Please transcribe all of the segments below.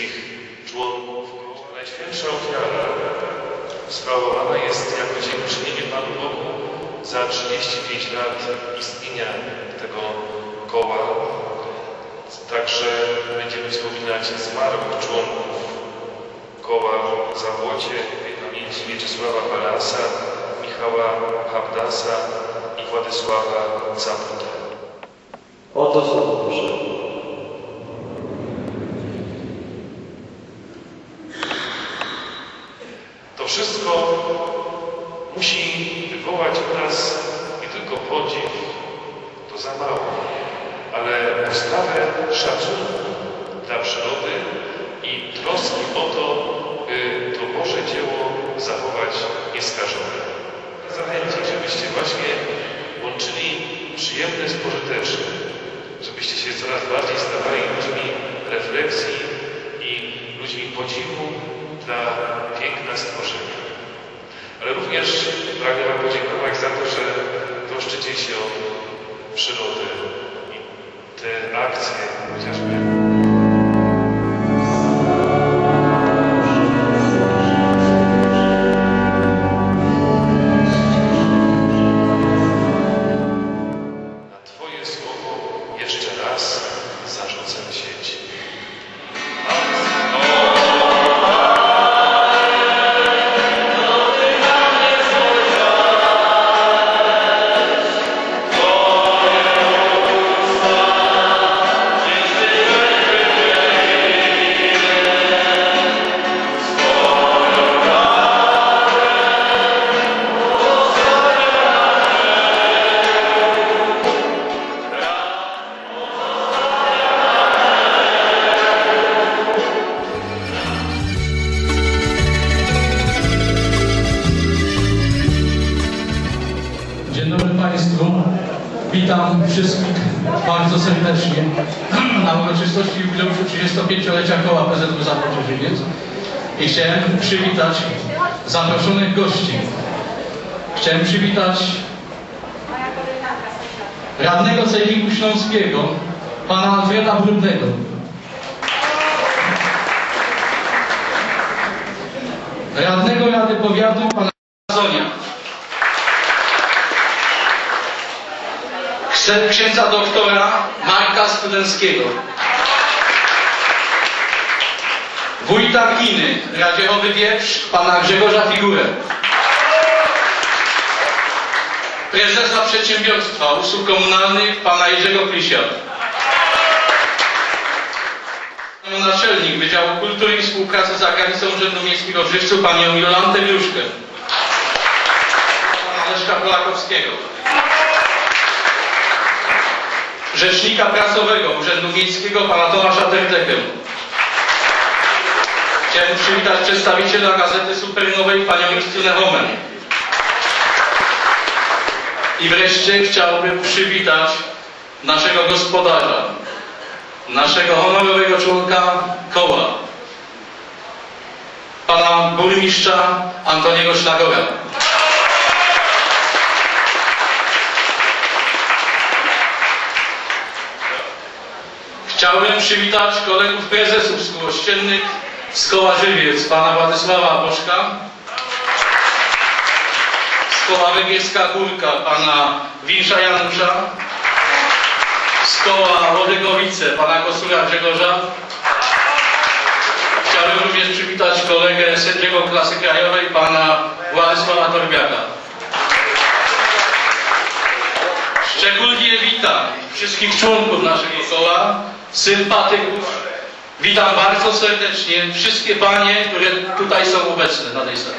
wszystkich członków. Najświętsza ofiara sprawowana jest jako dziękczynienie Panu Bogu za 35 lat istnienia tego koła. Także będziemy wspominać zmarłych członków koła w Zawłocie, w pamięci Mieczysława Balasa, Michała Habdasa i Władysława Zaputę. Oto są proszę. To wszystko musi wywołać u nas nie tylko podziw, to za mało, ale postawę szacunku dla przyrody i troski o to, by to Boże dzieło zachować nieskażone. Zachęcić, żebyście właśnie łączyli przyjemne z pożytecznym, żebyście się coraz bardziej stawali ludźmi refleksji i ludźmi podziwu dla piękna stworzenia. Ale również pragnę Wam podziękować za to, że troszczycie się o przyrodę i te akcje chociażby. Witam wszystkich bardzo serdecznie na uroczystości jubileuszu 35-lecia koła Zapocze Żywiec i chciałem przywitać zaproszonych gości. Chciałem przywitać radnego Sejmiku Śląskiego, pana Alfreda Brudnego. Radnego Rady Powiatu, pana księdza doktora Marka Studenckiego. Wójta gminy Radziechowy Wieprz, pana Grzegorza Figurę. Prezesa Przedsiębiorstwa Usług Komunalnych, pana Jerzego Plisia. Naczelnik Wydziału Kultury i Współpracy z Zagranicą Urzędu Miejskiego w Żywcu, panią Jolantę Miuszkę. Pana Leszka Polakowskiego rzecznika prasowego Urzędu Miejskiego pana Tomasza Terdekę. Chciałem przywitać przedstawiciela Gazety Supernowej panią Justynę Homen. I wreszcie chciałbym przywitać naszego gospodarza, naszego honorowego członka koła, pana burmistrza Antoniego Szlagora. Chciałbym przywitać kolegów prezesów z kół ościennych z koła Żywiec, pana Władysława Bożka, z koła Węgierska Górka, pana Winsza Janusza, z koła pana Kosura Grzegorza. Chciałbym również przywitać kolegę sędziego klasy krajowej, pana Władysława Torbiaka. Szczególnie witam wszystkich członków naszego koła, sympatyków. Witam bardzo serdecznie wszystkie panie, które tutaj są obecne na tej sali.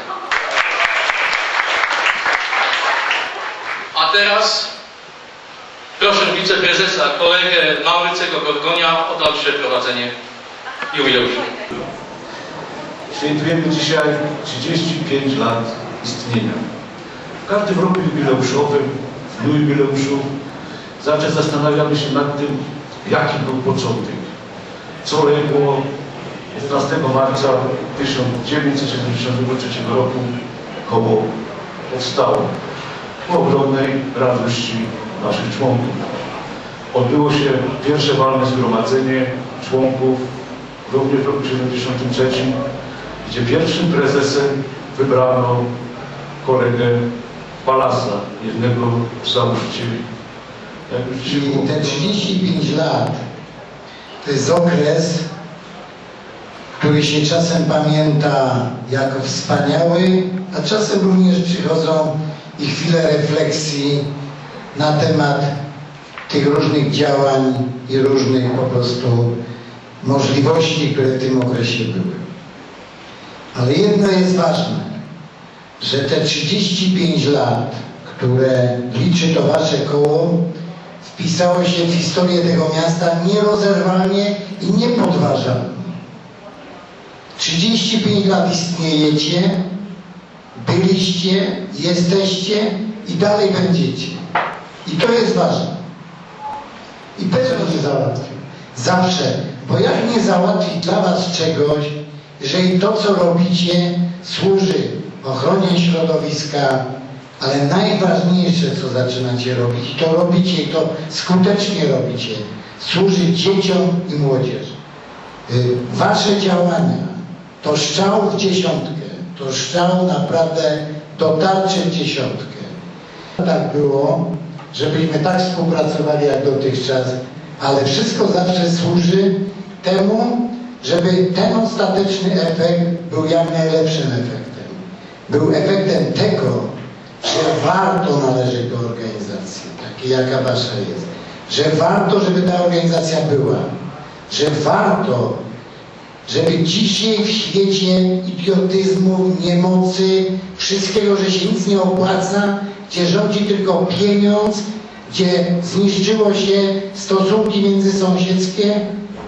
A teraz proszę wiceprezesa, kolegę Maurycego Gorgonia o dalsze prowadzenie jubileuszu. Świętujemy dzisiaj 35 lat istnienia. W każdym roku jubileuszowym, w dniu jubileuszu, zawsze zastanawiamy się nad tym, jaki był początek. Co legło 15 marca 1973 roku koło powstało. ku ogromnej radości naszych członków. Odbyło się pierwsze walne zgromadzenie członków również w roku 1973, gdzie pierwszym prezesem wybrano kolegę Palasa, jednego z założycieli. Czyli te 35 lat to jest okres, który się czasem pamięta jako wspaniały, a czasem również przychodzą i chwile refleksji na temat tych różnych działań i różnych po prostu możliwości, które w tym okresie były. Ale jedno jest ważne, że te 35 lat, które liczy to wasze koło, wpisało się w historię tego miasta nierozerwalnie i niepodważalnie. 35 lat istniejecie, byliście, jesteście i dalej będziecie. I to jest ważne. I Petro załatwił. Zawsze. Bo jak nie załatwić dla was czegoś, jeżeli to, co robicie, służy ochronie środowiska, ale najważniejsze, co zaczynacie robić, to robicie i to skutecznie robicie, służy dzieciom i młodzieży. Y, Wasze działania to strzał w dziesiątkę, to strzał naprawdę dotarcie w dziesiątkę. Tak było, żebyśmy tak współpracowali jak dotychczas, ale wszystko zawsze służy temu, żeby ten ostateczny efekt był jak najlepszym efektem. Był efektem tego, że warto należeć do organizacji, takiej jaka wasza jest. Że warto, żeby ta organizacja była. Że warto, żeby dzisiaj w świecie idiotyzmu, niemocy, wszystkiego, że się nic nie opłaca, gdzie rządzi tylko pieniądz, gdzie zniszczyło się stosunki międzysąsiedzkie,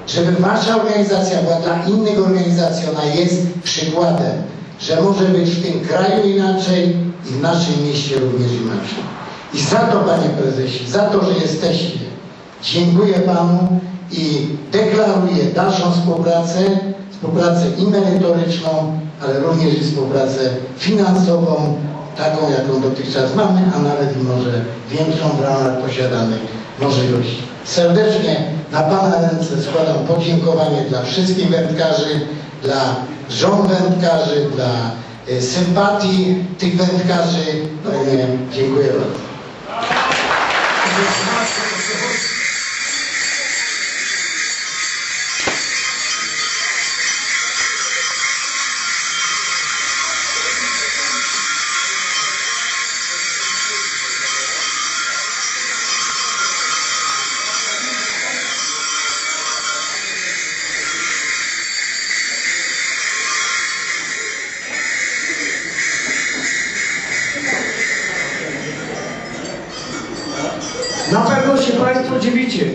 żeby wasza organizacja była dla innych organizacji, ona jest przykładem, że może być w tym kraju inaczej i w naszym mieście również inaczej. I za to, panie prezesie, za to, że jesteście, dziękuję panu i deklaruję dalszą współpracę, współpracę i merytoryczną, ale również i współpracę finansową, taką jaką dotychczas mamy, a nawet i może większą w ramach posiadanych możliwości. Serdecznie na Pana ręce składam podziękowanie dla wszystkich wędkarzy, dla żon wędkarzy, dla sympatii tych wędkarzy. No dziękuję bardzo. Na pewno się Państwo dziwicie,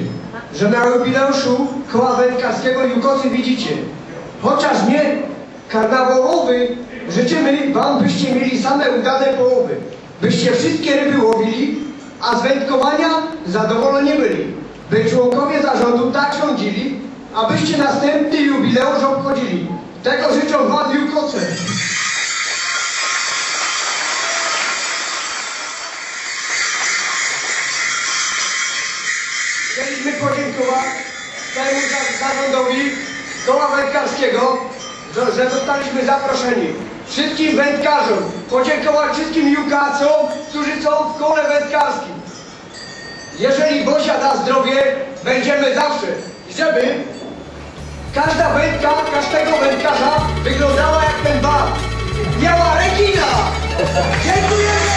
że na jubileuszu koła wędkarskiego Jukosy widzicie. Chociaż nie karnawałowy, życzymy Wam, byście mieli same udane połowy. Byście wszystkie ryby łowili, a z wędkowania zadowoleni byli. By członkowie zarządu tak rządzili, abyście następny jubileusz obchodzili. Tego życzą Wam. Chcieliśmy podziękować temu zarządowi koła wędkarskiego, że, że zostaliśmy zaproszeni. Wszystkim wędkarzom, podziękować wszystkim jukacom, którzy są w kole wędkarskim. Jeżeli Bosia da zdrowie, będziemy zawsze. I żeby każda wędka, każdego wędkarza wyglądała jak ten bar. Biała rekina! Dziękujemy!